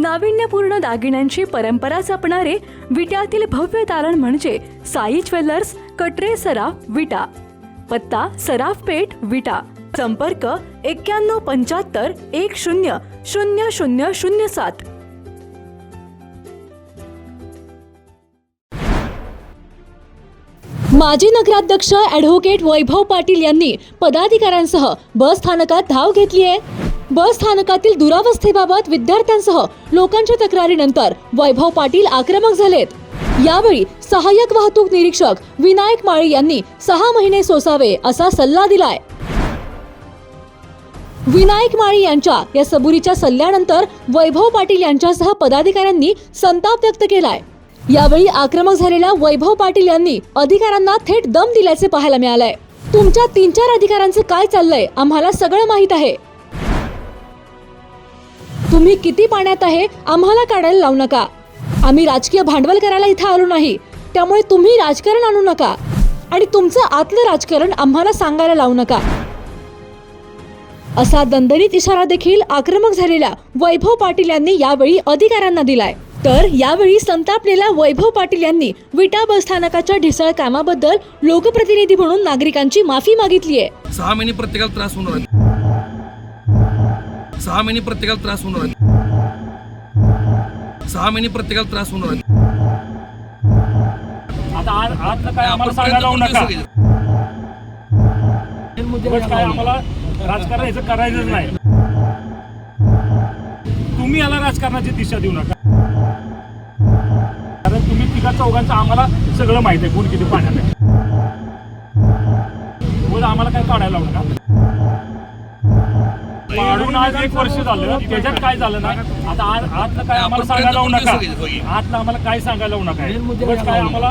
नाविन्यपूर्ण दागिन्यांची परंपरा जपणारे विट्यातील भव्य तारण म्हणजे साई ज्वेलर्स कटरे सराफ विटा. पत्ता सराफ पेठ विटा. संपर्क एक्क्याण्णव पंच्याहत्तर एक शून्य शून्य शून्य शून्य सात. माजी नगराध्यक्ष ॲडव्होकेट वैभव पाटील यांनी पदाधिकाऱ्यांसह बस स्थानकात धाव घेतली आहे बस स्थानकातील दुरावस्थेबाबत विद्यार्थ्यांसह लोकांच्या तक्रारीनंतर वैभव पाटील आक्रमक झालेत. यावेळी सहाय्यक वाहतूक निरीक्षक विनायक माळी यांनी सहा महिने सोसावे असा सल्ला दिलाय. विनायक माळी यांच्या या सबुरीच्या सल्ल्यानंतर वैभव पाटील यांच्यासह पदाधिकाऱ्यांनी संताप व्यक्त केलाय. यावेळी आक्रमक झालेल्या वैभव पाटील यांनी अधिकाऱ्यांना थेट दम दिल्याचे पाहायला मिळालंय. तुमच्या तीन चार अधिकाऱ्यांचं काय चाललंय आम्हाला सगळं माहीत आहे. तुम्ही किती पाण्यात आहे आम्हाला काढायला लावू नका. आम्ही राजकीय भांडवल करायला इथं आलो नाही त्यामुळे तुम्ही राजकारण आणू नका. आणि तुमचं आतलं राजकारण आम्हाला सांगायला लावू नका. असा दणदणीत इशारा देखील आक्रमक झालेल्या वैभव पाटील यांनी यावेळी अधिकाऱ्यांना दिलाय. तर यावेळी संतापलेल्या वैभव पाटील यांनी विटा बस स्थानकाच्या ढिसाळ कामाबद्दल लोकप्रतिनिधी म्हणून नागरिकांची माफी मागितली आहे सहा महिने प्रत्येकाला त्रास होणार आहे. सहा महिने प्रत्येकाला त्रास होणार आहे. सहा महिने प्रत्येकाला त्रास होणार आहे. आता आज काय आम्हाला सांगायला लावू नका? उगाच काय आम्हाला राजकारण याचं करायचंच नाही. तुम्ही याला राजकारणाची दिशा देऊ नका. कारण तुम्ही तिघा चौघांचं आम्हाला सगळं माहिती आहे कोण किती पाण्यात आहे. उगाच आम्हाला काय काढायला लावू नका? पाडून आज एक वर्ष झालं त्याच्यात काय झालं ना आता आज आतलं काय आम्हाला सांगायला लावू नका. आतलं आम्हाला काय सांगायला लावू नका. काय आम्हाला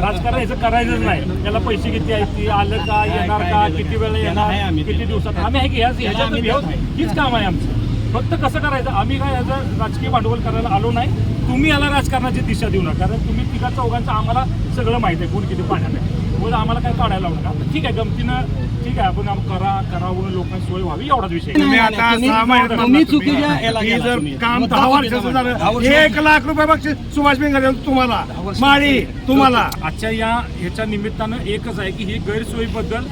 राजकारण याचं करायचंच नाही. त्याला पैसे किती आहेत ती आलं का येणार का किती वेळ येणार किती दिवसात. आम्ही आहे की ह्याच- ह्याच्यात हीच काम आहे आमचं. फक्त कसं करायचं आम्ही काय याचं राजकीय भांडवल करायला आलो नाही. तुम्ही याला राजकारणाची दिशा देऊ नका. कारण तुम्ही तिघा चौघांचं आम्हाला सगळं माहिती आहे कोण किती पाण्यात आहे. आम्हाला काय काढायला लावू नका. ठीक आहे गमतीनं ठीक आहे आपण आम- करा करावं लोकांची सोय व्हावी एवढाच विषय. तुम्ही आता सहा महिन्यात तुम्ही चुकीच्या ही जर काम दहा वर्षाचं झालं एक लाख रुपये बक्षीस सुभाष बेंगरे तुम्हाला. माळी तुम्हाला. आजच्या या ह्याच्या निमित्तानं एकच आहे की ही गैरसोयीबद्दल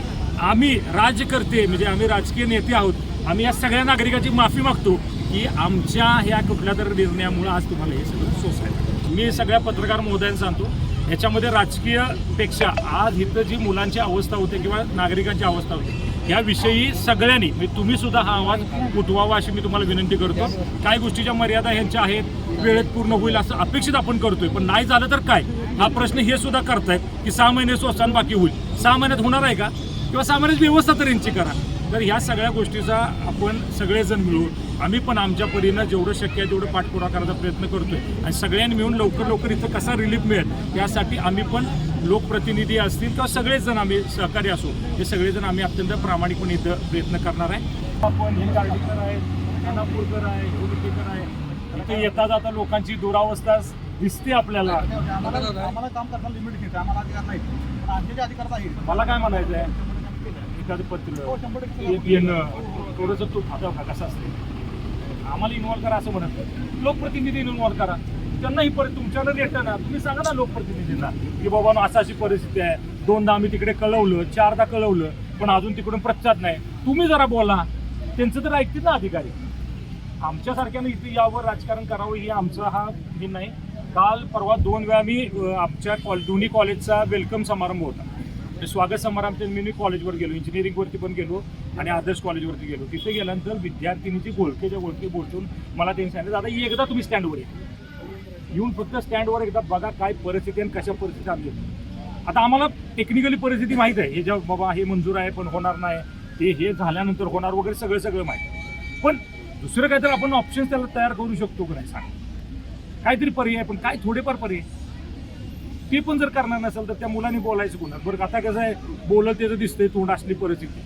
आम्ही राज्यकर्ते म्हणजे आम्ही राजकीय नेते आहोत. आम्ही या सगळ्या नागरिकांची माफी मागतो की आमच्या ह्या कुठल्या तरी निर्णयामुळे आज तुम्हाला हे सगळं सोसायला मी सगळ्या पत्रकार महोदयांना सांगतो याच्यामध्ये राजकीयपेक्षा आज इथं जी मुलांची अवस्था होते किंवा नागरिकांची अवस्था होते याविषयी सगळ्यांनी म्हणजे तुम्ही सुद्धा हा आवाज उठवावा अशी मी तुम्हाला विनंती करतो. काय गोष्टीच्या मर्यादा ह्यांच्या आहेत वेळेत पूर्ण होईल असं अपेक्षित आपण करतोय पण नाही झालं तर काय? हा प्रश्न हे सुद्धा करतायत की सहा महिने स्वस्तान बाकी होईल. सहा महिन्यात होणार आहे का? किंवा सहा महिन्यात व्यवस्था तर यांची करा. तर ह्या सगळ्या गोष्टीचा आपण सगळेजण मिळून आम्ही पण आमच्या परीनं जेवढं शक्य आहे तेवढं पाठपुरा करायचा प्रयत्न करतोय. आणि सगळ्यांनी मिळून लवकर लवकर इथं कसा रिलीफ मिळेल यासाठी आम्ही पण लोकप्रतिनिधी असतील किंवा सगळेच जण आम्ही सहकारी असू हे सगळेजण आम्ही अत्यंत प्रामाणिकपणे इथं प्रयत्न करणार आहे. आपण हे गार्डीकर आहे खानापूरकर आहे. इथे येता जाता लोकांची दुरावस्था दिसते आपल्याला. आम्हाला काम करताना लिमिट घेते आम्हाला अधिकार नाही मला काय म्हणायचं आहे एखादं पत्र एक येणं थोडंसं तू आता कसं असते आम्हाला इन्व्हॉल्व करा असं म्हणत नाही. लोकप्रतिनिधी इन्व्हॉल्व करा. त्यांनाही परत तुमच्याकडे येतं ना तुम्ही सांगा ना लोकप्रतिनिधींना की बाबा नो अशी अशी परिस्थिती आहे. दोनदा आम्ही तिकडे कळवलं चारदा कळवलं पण अजून तिकडून प्रतिसाद नाही. तुम्ही जरा बोला. त्यांचं तर ऐकतील ना अधिकारी. आमच्यासारख्यानं इथे यावर राजकारण करावं हे आमचं हा हे नाही. काल परवा दोन वेळा मी आमच्या कॉल दोन्ही कॉलेजचा वेलकम समारंभ होता. ते स्वागत समारंभच्या मी कॉलेजवर गेलो इंजिनिअरिंगवरती पण गेलो आणि आदर्श कॉलेजवरती गेलो. तिथे गेल्यानंतर विद्यार्थिनीची गोळकेच्या गोळके बोलून मला त्यांनी सांगितलं दादा एकदा तुम्ही स्टँडवर या. येऊन फक्त स्टँडवर एकदा बघा काय परिस्थिती आणि कशा परिस्थिती आली आता आम्हाला टेक्निकली परिस्थिती माहीत आहे. हे जेव्हा बाबा हे मंजूर आहे पण होणार नाही. ते हे झाल्यानंतर होणार वगैरे सगळं सगळं माहीत आहे. पण दुसरं काहीतरी आपण ऑप्शन्स त्याला तयार करू शकतो का नाही सांग. काहीतरी पर्याय पण काय थोडेफार पर्याय? ते पण जर करणार नसेल तर त्या मुलांनी बोलायचं कोणाला? बरं आता कसं आहे बोलत त्याचं दिसतंय तोंड असली परिस्थिती.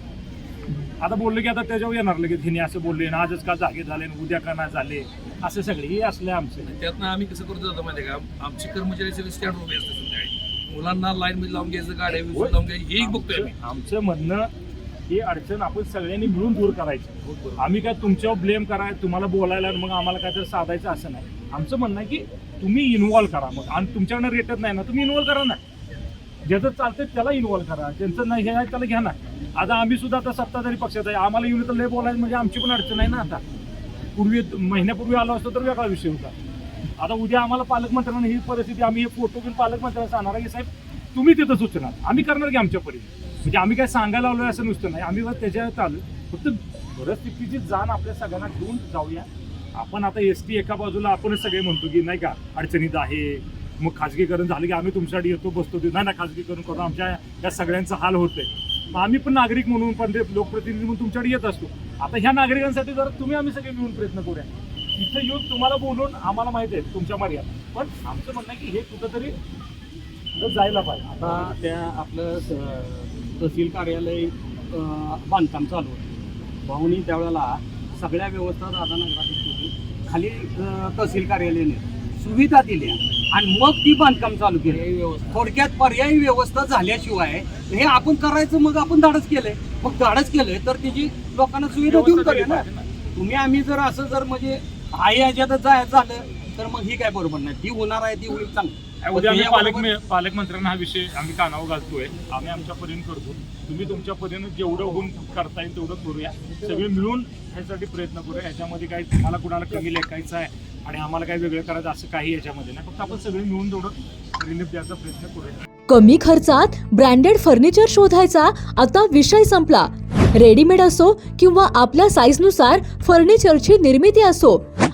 आता बोललं की आता त्याच्यावर येणार लगेच हिने असं बोलले ना आजच का जागे झाले उद्या का नाही झाले? असे सगळे हे असले आमचे. त्यातनं आम्ही कसं करतो जातो माहिती का? आमचे कर्मचारी सगळे स्टँड उभे असते संध्याकाळी. मुलांना लाईन मध्ये लावून घ्यायचं गाड्या लावून घ्यायचं हे एक बघतोय आमचं म्हणणं ही अडचण आपण सगळ्यांनी मिळून दूर करायची. आम्ही काय तुमच्यावर ब्लेम कराय तुम्हाला बोलायला मग आम्हाला काय तर साधायचं असं नाही. आमचं म्हणणं आहे की तुम्ही इन्व्हॉल्व करा मग. आणि तुमच्याकडनं रेटत नाही ना तुम्ही इन्व्हॉल्व करा ना. ज्याचं चालतंय त्याला इन्व्हॉल्व करा. ज्यांचं नाही हे नाही त्याला घ्या ना. आता आम्ही सुद्धा आता सत्ताधारी पक्षात आहे. आम्हाला येऊन तर लय बोलायचं म्हणजे आमची पण अडचण आहे ना आता. पूर्वी महिन्यापूर्वी आलो असतो तर वेगळा विषय होता. आता उद्या आम्हाला पालकमंत्र्यांना ही परिस्थिती आम्ही हे फोटो घेऊन पालकमंत्र्यांना सांगणार आहे की साहेब तुम्ही तिथं सुचणार. आम्ही करणार की आमच्या परी म्हणजे आम्ही काय सांगायला आलोय असं नुसतं नाही. आम्ही बस त्याच्यात आलो. फक्त परिस्थितीची जाण आपल्या सगळ्यांना घेऊन जाऊया. आपण आता एस टी एका बाजूला आपणच सगळे म्हणतो की नाही का अडचणीत आहे. मग खाजगीकरण झालं की आम्ही तुमच्यासाठी येतो बसतो. ते नाही ना खाजगीकरण करून आमच्या या सगळ्यांचा हाल होतोय. मग आम्ही पण नागरिक म्हणून पण ते लोकप्रतिनिधी म्हणून तुमच्याकडे येत असतो. आता ह्या नागरिकांसाठी जर तुम्ही आम्ही सगळे मिळून प्रयत्न करूया. इथं येऊन तुम्हाला बोलून आम्हाला माहिती आहे तुमच्या मर्यादा. पण आमचं म्हणणं आहे की हे कुठंतरी जायला पाहिजे. आता त्या आपलं स- तहसील कार्यालय बांधकाम चालू होतं. भाऊनी त्यावेळेला सगळ्या व्यवस्था राधानगरात होती खाली तहसील कार्यालयाने सुविधा दिल्या आणि मग ती बांधकाम चालू केलं. थोडक्यात पर्यायी व्यवस्था झाल्याशिवाय हे आपण करायचं मग आपण धाडस केलंय. मग धाडस केलंय तर त्याची लोकांना सुविधा देऊन करूया ना. तुम्ही आम्ही जर असं जर म्हणजे आहे याच्यातच जायचं झालं तर मग ही काय बरोबर नाही? ती होणार आहे ती होईल चांगली. उद्या आम्ही पण पालक त्याच्याबरोबर- पालकमंत्र्यांना हा विषय आम्ही कानावर घालतोय. आम्ही आमच्या परीने करतो. तुम्ही तुमच्या परीने जेवढं होऊन करता येईल तेवढं करूया. सगळे मिळून ह्यासाठी प्रयत्न करूया. ह्याच्यामध्ये काही तुम्हाला कुणाला कमी लेखायचं आहे आणि आम्हाला काही वेगळं करायचं असं काही याच्यामध्ये नाही. फक्त आपण सगळे मिळून तेवढं रिलीफ द्यायचा प्रयत्न करूया. कमी खर्चात ब्रँडेड फर्निचर शोधायचा आता विषय संपला. रेडीमेड असो किंवा आपल्या साईजनुसार फर्निचरची निर्मिती असो